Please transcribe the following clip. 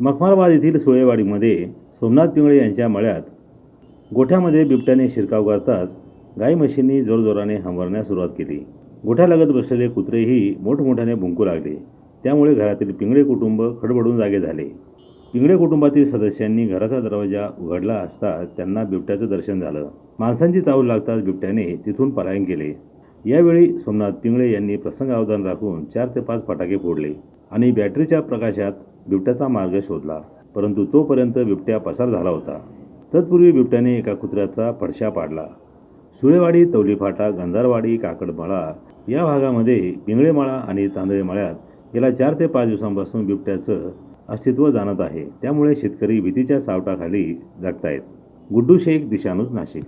मखमालबाद येथील सुळेवाडीमध्ये सोमनाथ पिंगळे यांच्या मळ्यात गोठ्यामध्ये बिबट्याने शिरकाव करताच गाई म्हशींनी जोरजोराने हंबरण्यास सुरुवात केली. गोठ्यालगत बसलेले कुत्रेही मोठमोठ्याने भुंकू लागले. त्यामुळे घरातील पिंगळे कुटुंब खडबडून जागे झाले. पिंगळे कुटुंबातील सदस्यांनी घराचा दरवाजा उघडला असता त्यांना बिबट्याचं दर्शन झालं. माणसांची चावल लागताच बिबट्याने तिथून पलायन केले. यावेळी सोमनाथ पिंगळे यांनी प्रसंग अवधान राखून चार ते पाच फटाके फोडले आणि बॅटरीच्या प्रकाशात बिबट्याचा मार्ग शोधला परंतु तोपर्यंत बिबट्या पसार झाला होता. तत्पूर्वी बिबट्याने एका कुत्र्याचा फडशा पाडला. सुळेवाडी तवलीफाटा गंधारवाडी काकडमाळा या भागामध्ये पिंगळेमाळा आणि तांदळेमाळ्यात गेल्या चार ते पाच दिवसांपासून बिबट्याचं अस्तित्व जाणत आहे. त्यामुळे शेतकरी भीतीच्या सावटाखाली जगतायत. गुड्डू शेख दिशानूज नाशिक.